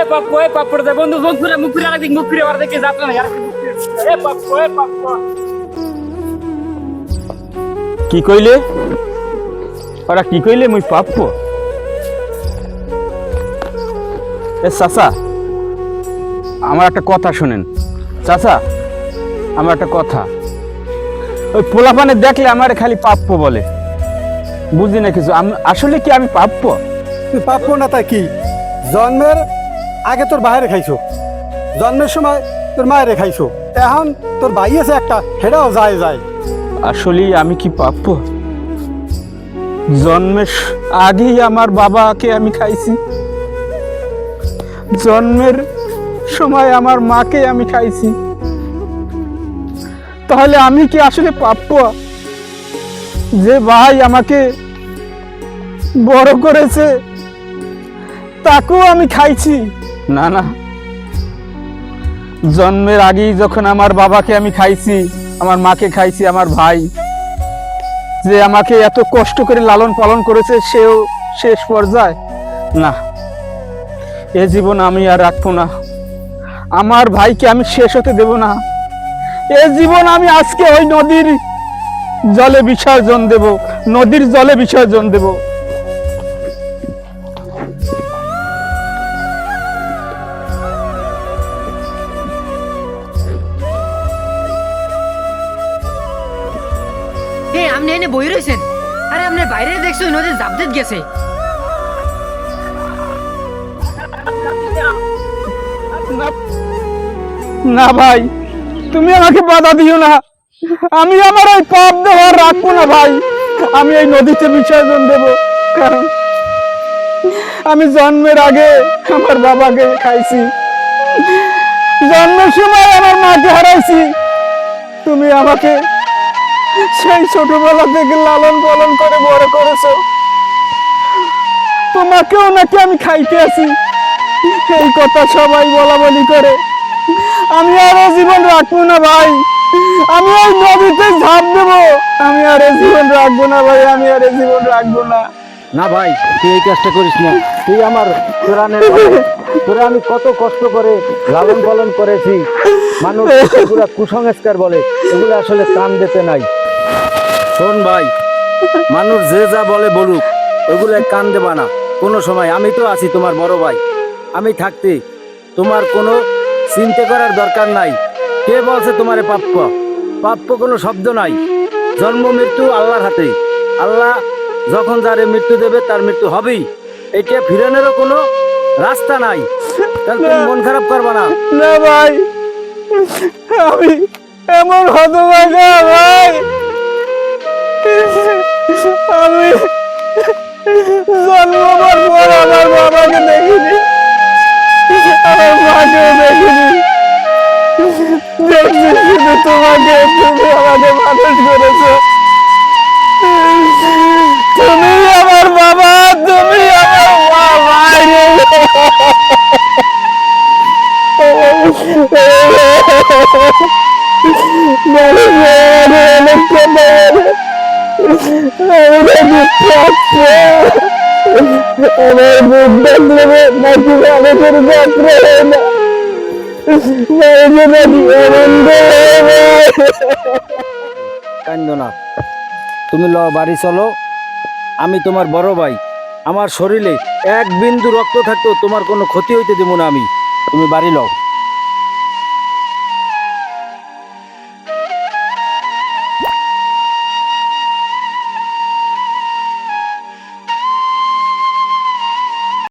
এ পাপ্পু এ পাপ্পু দে বন্ধু মুখ ফিরে মুখ ফিরে রাখবি মুখ ফিরে আর দেখে যাত না यार এ পাপ্পু এ পাপ্পু। কি কইলে? ওরা কি কইলে মুই পাপ্প? এ চাচা আমার একটা কথা শুনেন। চাচা আমার একটা কথা। ওই পোলাপানে দেখলে আমার খালি পাপ্প বলে। বুঝি না কিছু আসলে কি আমি পাপ্প? পাপ্য না তাই কি? জন্মের আগে তোর বাইরে খাইছো। জন্মের সময় তোর মায়েরে খাইছো। এখন তোর ভাই আছে একটা হেরাও যায় যায়। আসলেই আমি কি প্রাপ্য জন্মের আগেই আমার বাবাকে আমি খাইছি। জন্মের সময় আমার মাকে আমি খাইছি। তাহলে আমি কি আসলে প্রাপ্য যে ভাই আমাকে বড় করেছে, তাকেও আমি খাইছি। না না। জন্মের আগেই যখন আমার বাবাকে আমি খাইছি, আমার মাকে খাইছি, আমার ভাই, যে আমাকে এত কষ্ট করে লালন পালন করেছে, সেও শেষ পর্যায়ে। না, এ জীবন আমি আর রাখব না। আমার ভাইকে আমি শেষ হতে দেব না। এ জীবন আমি আজকে ওই নদীর জলে বিসর্জন দেব, নদীর জলে বিসর্জন দেব। আপনি এনে বই রয়েছেন আরে আপনি বাইরে দেখছ নদী জাবদেত গেছে। না ভাই, তুমি আমাকে বাধা দিও না। আমি আমার ওই পাপ দেওয়ার রাখব না ভাই। আমি এই নদীতে বিসর্জন দেব, কারণ আমি জন্মের আগে আমার বাবাকে খাইছি। জন্মের সময় আমার মাকে হারাইছি। তুমি আমাকে সেই ছোটবেলা থেকে লালন পালন করে বড় করেছ। তোমাকেও নাকি আমি খাইতে আছি এই কথা সবাই বলা বলি করে। আমি আর জীবন রাখব না ভাই। আমি ওই নদীতে ঝাঁপ দেবো। আমি আর জীবন রাখব না ভাই, আমি আর জীবন রাখব না। না ভাই, তুই এই কাজটা করিস না। তুই আমার কোরআনের তোরা আমি কত কষ্ট করে লালন পালন করেছি। মানুষ এগুলা কুসংস্কার বলে। এগুলো আসলে কান দিতে নাই। শোন ভাই, মানুষ যে যা বলে বলুক ওগুলো কান দেবা না। কোনো সময় আমি তো আছি তোমার বড় ভাই। আমি থাকতে তোমার কোনো চিন্তা করার দরকার নাই। কে বলছে তোমারে প্রাপ্য প্রাপ্য কোনো শব্দ নাই। জন্ম, মৃত্যু আল্লাহর হাতে। আল্লাহ যখন যারে মৃত্যু দেবে, তার মৃত্যু হবেই। এটা ফিরানোরও কোনো রাস্তা নাই। মন খারাপ করবা না। না ভাই, আমি এমন হতভাগা, ভাই। আমি জন্মবার পর আমার বাবাকে দেখিনি আমার মাকেও দেখিনি দেখছি শুধু তোমাকে তুমি আমাকে মানুষ করেছ তুমি আমার বাবা তুমি আমার মা ভাই আমার বুক দেখলে নাকি আমাদের যাত্রা হয় না নাকি আনন্দ কান্দ না তুমি ল, বাড়ি চলো। আমি তোমার বড় ভাই। আমার শরীরে এক বিন্দু রক্ত থাকতেও তোমার কোনো ক্ষতি হইতে দেবো না আমি। তুমি বাড়ি লও।